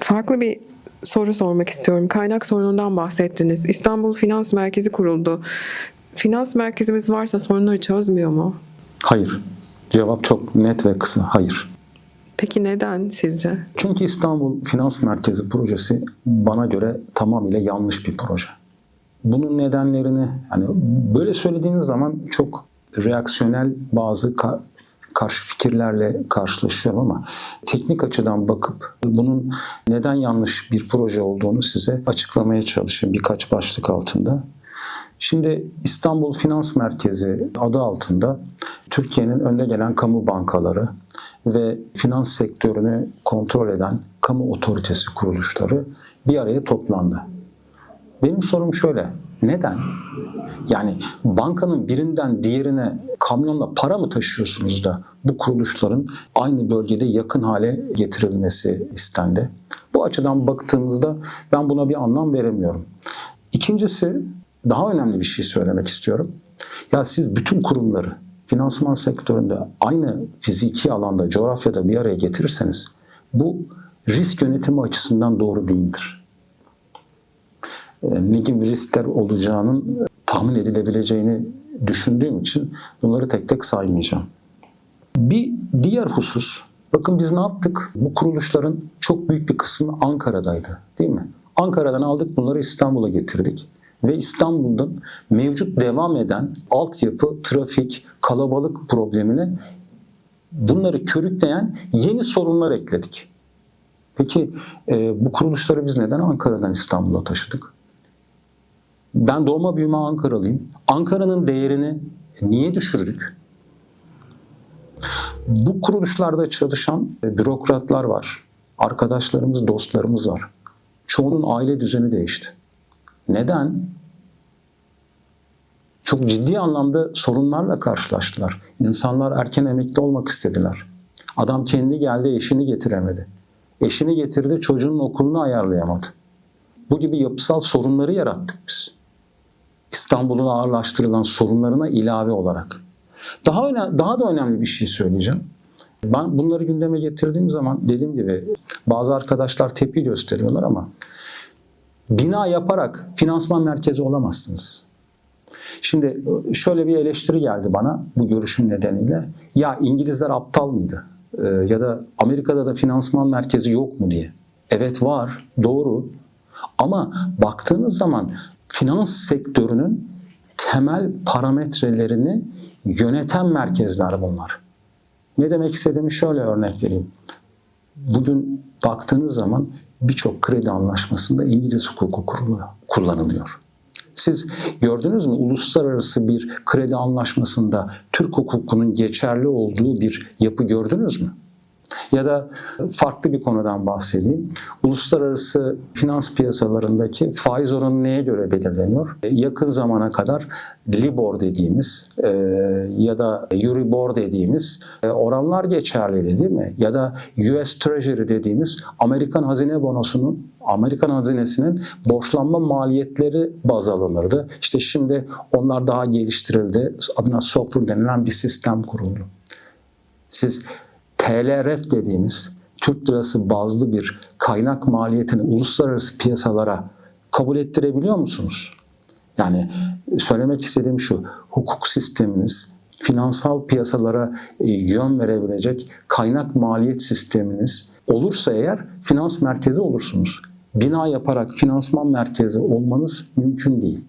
Farklı bir soru sormak istiyorum. Kaynak sorunundan bahsettiniz. İstanbul Finans Merkezi kuruldu. Finans merkezimiz varsa sorunları çözmüyor mu? Hayır. Cevap çok net ve kısa. Hayır. Peki neden sizce? Çünkü İstanbul Finans Merkezi projesi bana göre tamamıyla yanlış bir proje. Bunun nedenlerini hani böyle söylediğiniz zaman çok reaksiyonel bazı karşı fikirlerle karşılaşıyorum ama teknik açıdan bakıp bunun neden yanlış bir proje olduğunu size açıklamaya çalışayım birkaç başlık altında. Şimdi İstanbul Finans Merkezi adı altında Türkiye'nin önde gelen kamu bankaları ve finans sektörünü kontrol eden kamu otoritesi kuruluşları bir araya toplandı. Benim sorum şöyle. Neden? Yani bankanın birinden diğerine kamyonla para mı taşıyorsunuz da bu kuruluşların aynı bölgede yakın hale getirilmesi istendi? Bu açıdan baktığımızda ben buna bir anlam veremiyorum. İkincisi daha önemli bir şey söylemek istiyorum. Ya siz bütün kurumları finansman sektöründe aynı fiziki alanda, coğrafyada bir araya getirirseniz bu risk yönetimi açısından doğru değildir. E, Ne gibi riskler olacağının tahmin edilebileceğini düşündüğüm için bunları tek tek saymayacağım. Bir diğer husus, bakın biz ne yaptık? Bu kuruluşların çok büyük bir kısmı Ankara'daydı değil mi? Ankara'dan aldık bunları İstanbul'a getirdik. Ve İstanbul'dan mevcut devam eden altyapı, trafik, kalabalık problemine bunları körükleyen yeni sorunlar ekledik. Peki e, bu kuruluşları biz neden Ankara'dan İstanbul'a taşıdık? Ben doğma büyüme Ankaralıyım. Ankara'nın değerini niye düşürdük? Bu kuruluşlarda çalışan e, bürokratlar var. Arkadaşlarımız, dostlarımız var. Çoğunun aile düzeni değişti. Neden? Çok ciddi anlamda sorunlarla karşılaştılar. İnsanlar erken emekli olmak istediler. Adam kendi geldi eşini getiremedi. Eşini getirdi çocuğunun okulunu ayarlayamadı. Bu gibi yapısal sorunları yarattık biz. İstanbul'un ağırlaştırılan sorunlarına ilave olarak. Daha öne, daha da önemli bir şey söyleyeceğim. Ben bunları gündeme getirdiğim zaman dediğim gibi bazı arkadaşlar tepki gösteriyorlar ama bina yaparak finansman merkezi olamazsınız. Şimdi şöyle bir eleştiri geldi bana bu görüşüm nedeniyle. Ya İngilizler aptal mıydı? Ee, ya da Amerika'da da finansman merkezi yok mu diye. Evet var, doğru. Ama baktığınız zaman finans sektörünün temel parametrelerini yöneten merkezler bunlar. Ne demek istediğimi şöyle örnek vereyim. Bugün baktığınız zaman birçok kredi anlaşmasında İngiliz hukuku kullanılıyor. Siz gördünüz mü uluslararası bir kredi anlaşmasında Türk hukukunun geçerli olduğu bir yapı gördünüz mü? Ya da farklı bir konudan bahsedeyim. Uluslararası finans piyasalarındaki faiz oranı neye göre belirleniyor? E, Yakın zamana kadar Libor dediğimiz e, ya da Euribor dediğimiz e, oranlar geçerliydi değil mi? Ya da US Treasury dediğimiz Amerikan hazine bonosunun Amerikan hazinesinin borçlanma maliyetleri baz alınırdı. İşte şimdi onlar daha geliştirildi. Adına SOFR denilen bir sistem kuruldu. Siz TLRF dediğimiz Türk lirası bazlı bir kaynak maliyetini uluslararası piyasalara kabul ettirebiliyor musunuz? Yani söylemek istediğim şu, hukuk sisteminiz, finansal piyasalara e, yön verebilecek kaynak maliyet sisteminiz olursa eğer finans merkezi olursunuz. Bina yaparak finansman merkezi olmanız mümkün değil.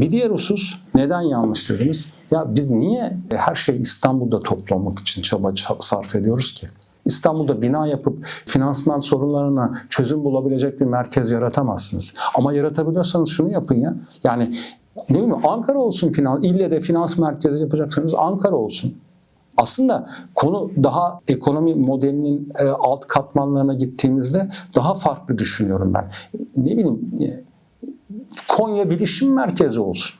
Bir diğer husus neden yanlış dediniz? Ya biz niye her şey İstanbul'da toplamak için çaba ça- sarf ediyoruz ki? İstanbul'da bina yapıp finansman sorunlarına çözüm bulabilecek bir merkez yaratamazsınız. Ama yaratabiliyorsanız şunu yapın ya. Yani değil mi? Ankara olsun finans, ille de finans merkezi yapacaksanız Ankara olsun. Aslında konu daha ekonomi modelinin e, alt katmanlarına gittiğimizde daha farklı düşünüyorum ben. Ne bileyim e, Konya Bilişim Merkezi olsun.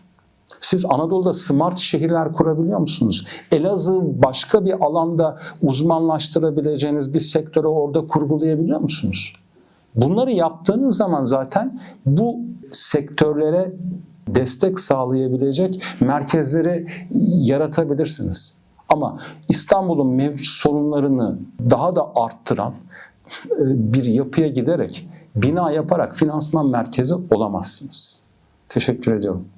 Siz Anadolu'da smart şehirler kurabiliyor musunuz? Elazığ başka bir alanda uzmanlaştırabileceğiniz bir sektörü orada kurgulayabiliyor musunuz? Bunları yaptığınız zaman zaten bu sektörlere destek sağlayabilecek merkezleri yaratabilirsiniz. Ama İstanbul'un mevcut sorunlarını daha da arttıran e, bir yapıya giderek bina yaparak finansman merkezi olamazsınız. Teşekkür ediyorum.